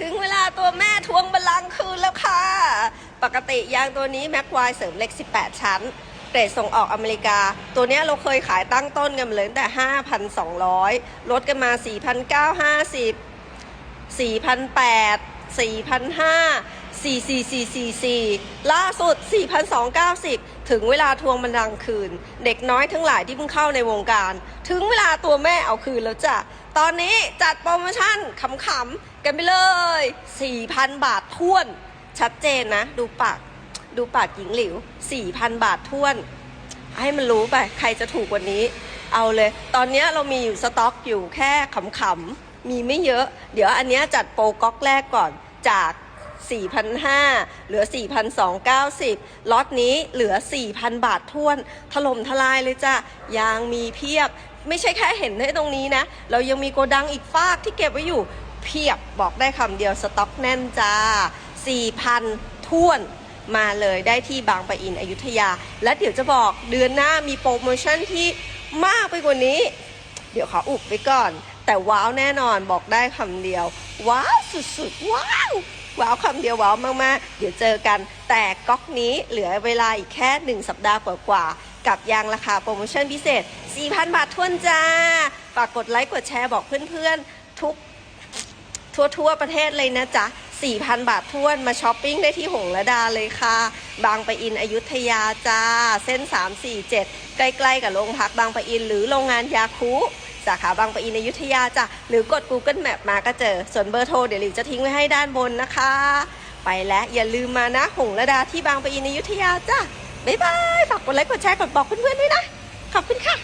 ถึงเวลาตัวแม่ทวงบัลลังก์คืนแล้วค่ะ ปกติยางตัวนี้แม็กควายเสริมเล็ก 18 ชั้นเกรดส่งออกอเมริกา ตัวนี้เราเคยขายตั้งต้นกันมาเลยตั้งแต่ 5,200 ลดกันมา 4,950 4,800 4,500 44444 ล่าสุด 4,290 ถึงเวลาทวงบันดังก์คืน เด็กน้อยทั้งหลายที่เพิ่งเข้าในวงการ ถึงเวลาตัวแม่เอาคืนแล้วจ้ะ ตอนนี้จัดโปรโมชั่นขำๆกันไปเลย 4,000 บาทท้วน ชัดเจนนะ ดูปาก ดูปากหญิงหลิว 4,000 บาทท้วน ให้มันรู้ไป ใครจะถูกกว่านี้ เอาเลย ตอนนี้เรามีอยู่สต็อกอยู่แค่ขำๆ มีไม่เยอะ เดี๋ยวอันนี้จัดโปรก๊อกแรกก่อน จาก4,500เหลือ 4,290ล็อตนี้เหลือ 4,000 บาทท้วน ถล่มทลายเลยจ้ะ ยางมีเพียบ ไม่ใช่แค่เห็นให้ตรงนี้นะ เรายังมีโกดังอีกฟากที่เก็บไว้อยู่เพียบบอกได้คำเดียวสต็อกแน่นจ้า 4,000ท้วนมาเลยได้ที่บางปะอินอยุธยา และเดี๋ยวจะบอกเดือนหน้ามีโปรโมชั่นที่มากไปกว่านี้ เดี๋ยวขออุบไว้ก่อน แต่ว้าวแน่นอนบอกได้คำเดียว ว้าวสุดๆ ว้าวว้าวคำเดียวว้าวมากๆ เดี๋ยวเจอกัน แต่ก๊อกนี้เหลือเวลาอีกแค่ 1 สัปดาห์กว่าๆ กับยางราคาโปรโมชั่นพิเศษ 4,000 บาททวนจ้า ฝากกดไลค์กดแชร์บอกเพื่อนๆ ทุกทั่วทั่วประเทศเลยนะจ๊ะ 4,000 บาททวนมาช้อปปิ้งได้ที่หงระดาเลยค่ะ บางปะอินอยุธยาจ้า เส้น 347 ใกล้ๆกับโรงพักบางปะอิน หรือโรงงานยาคูสาขาบางปะอินอยุธยาจ้ะ หรือกด Google Map มาก็เจอ ส่วนเบอร์โทรเดี๋ยวหลิวจะทิ้งไว้ให้ด้านบนนะคะ ไปแล้วอย่าลืมมานะหงระดาที่บางปะอินอยุธยาจ้ะ บ๊ายบาย ฝากกดไลค์ กดแชร์ กดบอกเพื่อนๆด้วยนะ ขอบคุณค่ะ